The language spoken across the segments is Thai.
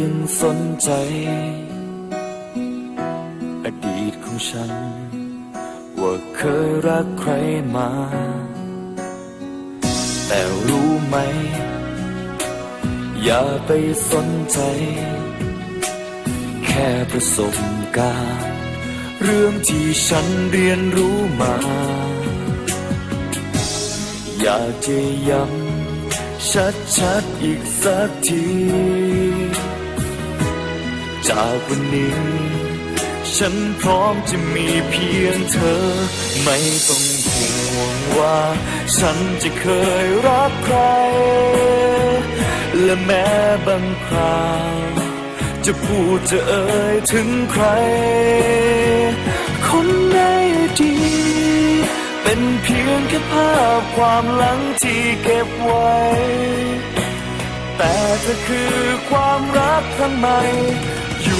ยังสนใจ อดีตของฉัน ว่าเคยรักใครมา แต่รู้ไหม อย่าไปสนใจ แค่ประสบการณ์ เรื่องที่ฉันเรียนรู้มา อยากจะย้ำชัดๆอีกสักที จากวันนี้ ฉันพร้อมจะมีเพียงเธอ ไม่ต้องห่วงว่า ฉันจะเคยรักใคร และแม้บางคราวจะพูดจะเอ่ยถึงใคร คนในอดีตเป็นเพียงแค่ภาพความหลังที่เก็บไว้ แต่เธอคือความรักครั้งใหม่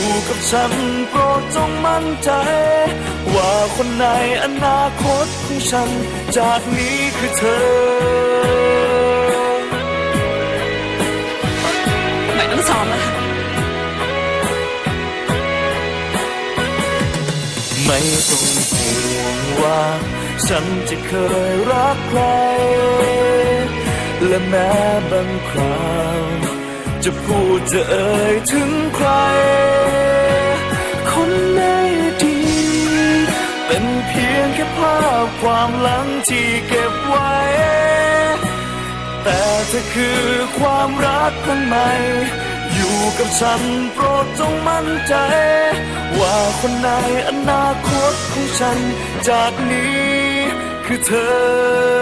อยู่กับฉันโปรดจงมั่นใจ ว่าคนในอนาคตของฉัน จากนี้คือเธอ ไม่ต้องซ้อมแล้วค่ะไม่ต้องห่วงว่า ฉันจะเคยรักใคร และแม้บางคราวจะพูดจะเอ่ยถึงใคร คนในอดีตเป็นเพียงแค่ภาพความหลังที่เก็บไว้ แต่เธอคือความรักครั้งใหม่ อยู่กับฉันโปรดจงมั่นใจ ว่าคนในอนาคตของฉันจากนี้คือเธอ